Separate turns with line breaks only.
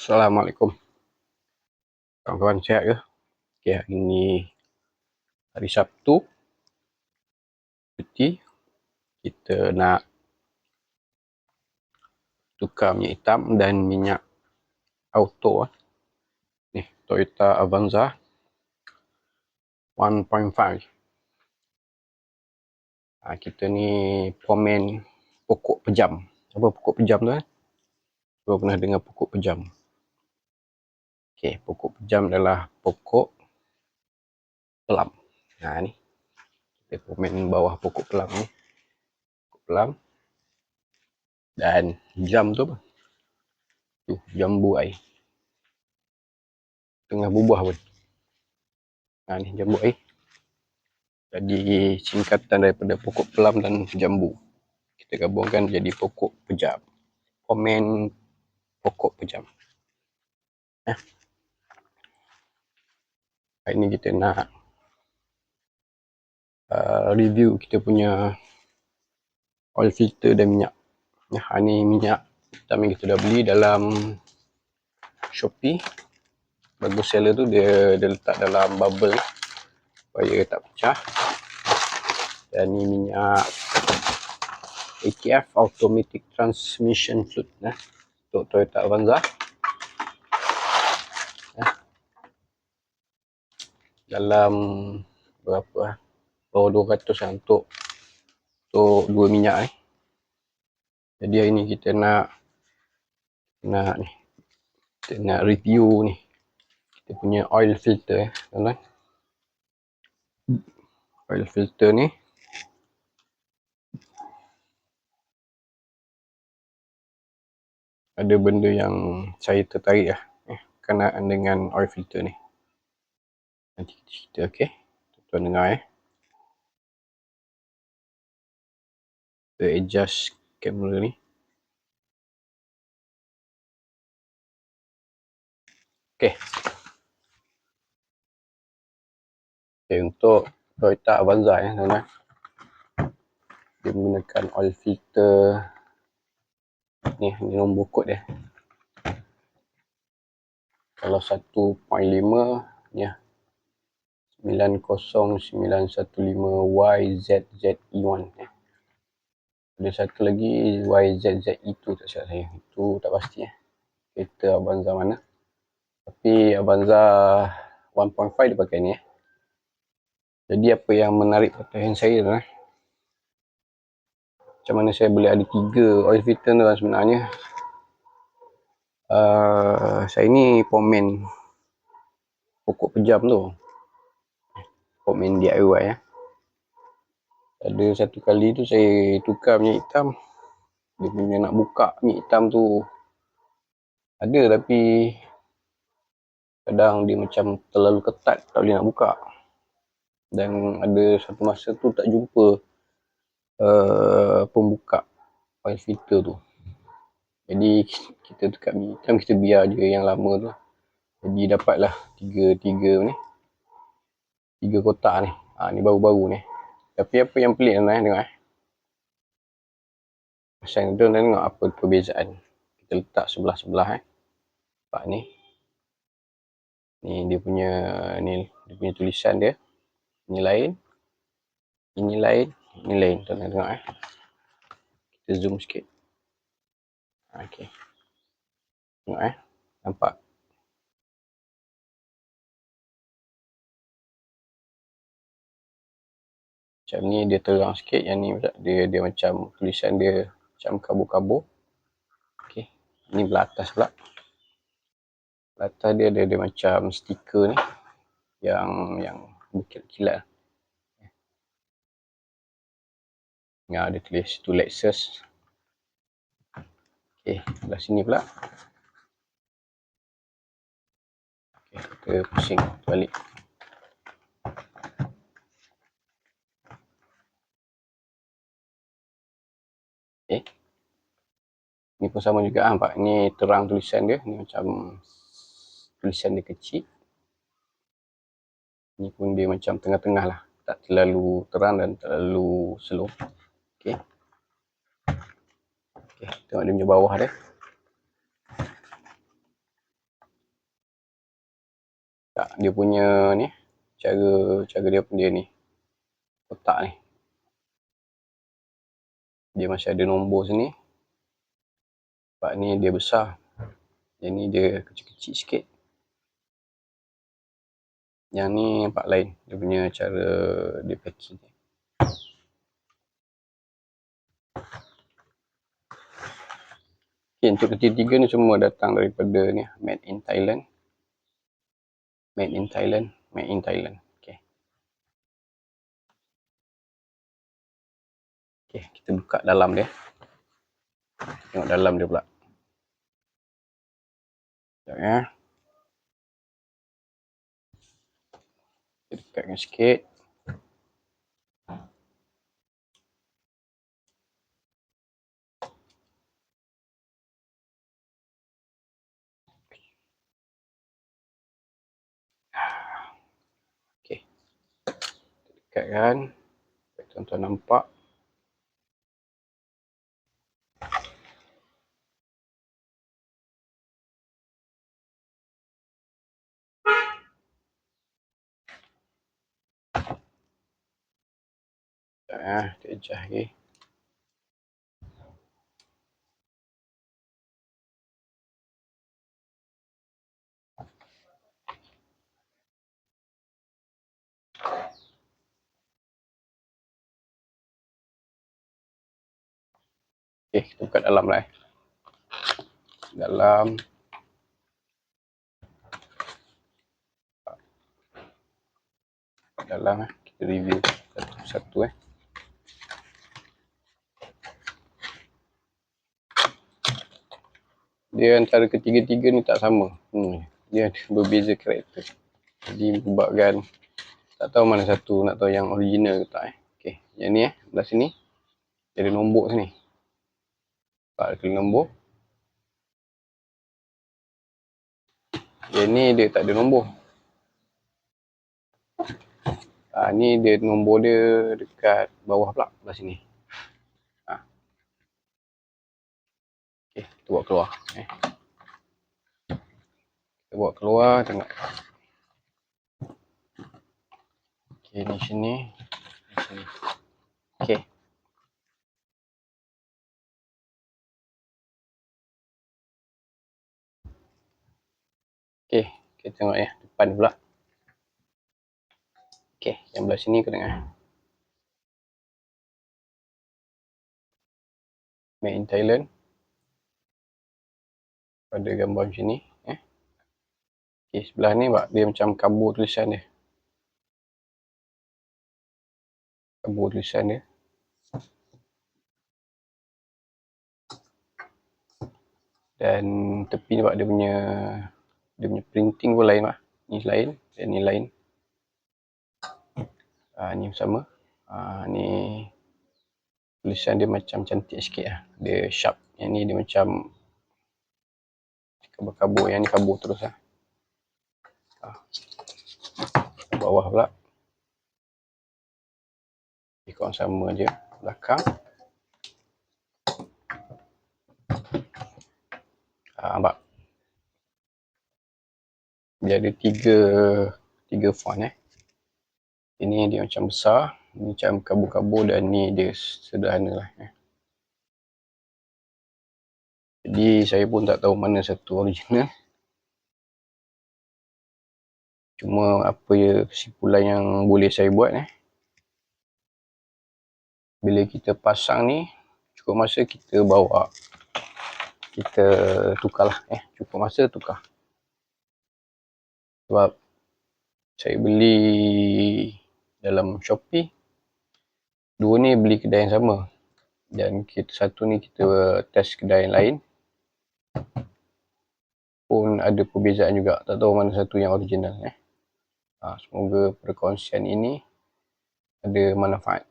Assalamualaikum. Kawan-kawan sihat ke? Okay, hari ni hari Sabtu. Cuti. Kita nak tukar minyak hitam dan minyak auto. Ni, Toyota Avanza 1.5. Ha, kita ni pomen pokok pejam. Apa pokok pejam tu? Eh? Kau pernah dengar pokok pejam? Okey, pokok pejam adalah pokok pelam. Nah, ni. Kita komen bawah pokok pelam ni. Pokok pelam. Dan jam tu apa? Tu, jambu air. Tengah bubuh pun. Nah, ni jambu air. Jadi singkatan daripada pokok pelam dan jambu. Kita gabungkan jadi pokok pejam. Komen pokok pejam. Eh. Hari ni kita nak uh, review kita punya oil filter dan minyak. Ya, ni minyak yang kita dah beli dalam Shopee. Bagus seller tu dia, dia letak dalam bubble supaya tak pecah. Dan ni minyak ATF Automatic Transmission Fluid nah, untuk Toyota Avanza. Dalam berapa bawah 200 lah untuk untuk dua minyak eh. Jadi hari ni kita nak nak ni kita nak review ni kita punya oil filter eh tuan-tuan. Oil filter ni ada benda yang saya tertarik lah eh, kenaan dengan oil filter ni nanti kita cerita okey? Tuan dengar eh? Kita adjust kamera ni. Okey. Okey untuk Toyota Avanza ya tuan-tuan. Dia menggunakan oil filter. Ni ni nombor kod dia. Kalau 1.5 ni ya 90915YZZE1 eh. Ada satu lagi YZZE2 tak silap saya. Itu tak pasti eh. Kereta Avanza mana. Tapi Avanza 1.5 dia pakai ni eh. Jadi apa yang menarik perhatian saya tu eh. Macam mana saya boleh ada tiga oil filter lah sebenarnya. Uh, saya ni pomen pokok pejam tu komen DIY ya. Ada satu kali tu saya tukar minyak hitam. Dia punya nak buka minyak hitam tu ada tapi kadang dia macam terlalu ketat tak boleh nak buka. Dan ada satu masa tu tak jumpa uh, pembuka oil filter tu. Jadi kita tukar minyak hitam kita biar je yang lama tu. Jadi dapatlah tiga-tiga ni tiga kotak ni. Ha, ni baru-baru ni. Tapi apa yang pelik tuan eh, tengok eh. Pasal tu tuan tengok apa perbezaan. Kita letak sebelah-sebelah eh. Nampak ni. Ni dia punya ni dia punya tulisan dia. Ini lain. Ini lain. Ini lain. Tuan tengok eh. Kita zoom sikit. Ha, okay. Tengok eh. Nampak. Macam ni dia terang sikit yang ni dia dia macam tulisan dia macam kabur-kabur. Okey ni belah atas pula. Belah atas dia ada dia macam stiker ni yang yang berkilat-kilat. Yang ada tulis tu Lexus. Okey belah sini pula. Okey kita pusing balik Okay. Ni pun sama juga ah, nampak. Ni terang tulisan dia. Ni macam tulisan dia kecil. Ni pun dia macam tengah-tengah lah. Tak terlalu terang dan terlalu slow. Okay. Okay. Tengok dia punya bawah dia. tak dia punya ni cara cara dia pun dia ni kotak ni dia masih ada nombor sini. Sebab ni dia besar. Yang ni dia kecil-kecil sikit. Yang ni nampak lain. Dia punya cara dia packing Okay, untuk ketiga ni semua datang daripada ni made in Thailand. Made in Thailand. Made in Thailand Okay, kita buka dalam dia. Tengok dalam dia pula. Sekejap ya. Kita dekatkan sikit. Dekat kan tuan-tuan nampak Ah, dia ejah lagi. Okay, kita buka dalam lah eh. Dalam. Dalam eh. Kita review satu-satu eh. Dia antara ketiga-tiga ni tak sama. Hmm. Dia ada berbeza karakter. Jadi menyebabkan tak tahu mana satu nak tahu yang original ke tak eh. Okay, yang ni eh, belah sini. Ada nombor sini. Pak klik nombor. Yang ni dia tak ada nombor. Ha, ni dia nombor dia dekat bawah pula, belah sini. Ha. Okay, kita buat keluar. Eh. Kita buat keluar, tengok. Okay, ni sini. Ni sini. Okay. Okey, kita tengok ya, depan pula. Okey, yang belah sini kau tengok. Made in Thailand. Ada gambar macam ni. Eh. Okey, sebelah ni bak, dia macam kabur tulisan dia. Kabur tulisan dia. Dan tepi ni bak, dia punya dia punya printing pun lain lah ni lain dan ni lain uh, ni sama uh, ni tulisan dia macam cantik sikit lah dia sharp yang ni dia macam kabur-kabur yang ni kabur terus lah uh, bawah pula. Ikut sama je belakang. Uh, nampak? Dia ada tiga tiga font eh. Ini dia macam besar ni macam kabur-kabur dan ni dia sederhana lah eh. Jadi saya pun tak tahu mana satu original. Cuma apa ya kesimpulan yang boleh saya buat eh. Bila kita pasang ni cukup masa kita bawa kita tukarlah eh. Cukup masa tukar. Sebab saya beli dalam Shopee dua ni beli kedai yang sama. Dan kita satu ni kita test kedai yang lain pun ada perbezaan juga. Tak tahu mana satu yang original eh. Ha, semoga perkongsian ini ada manfaat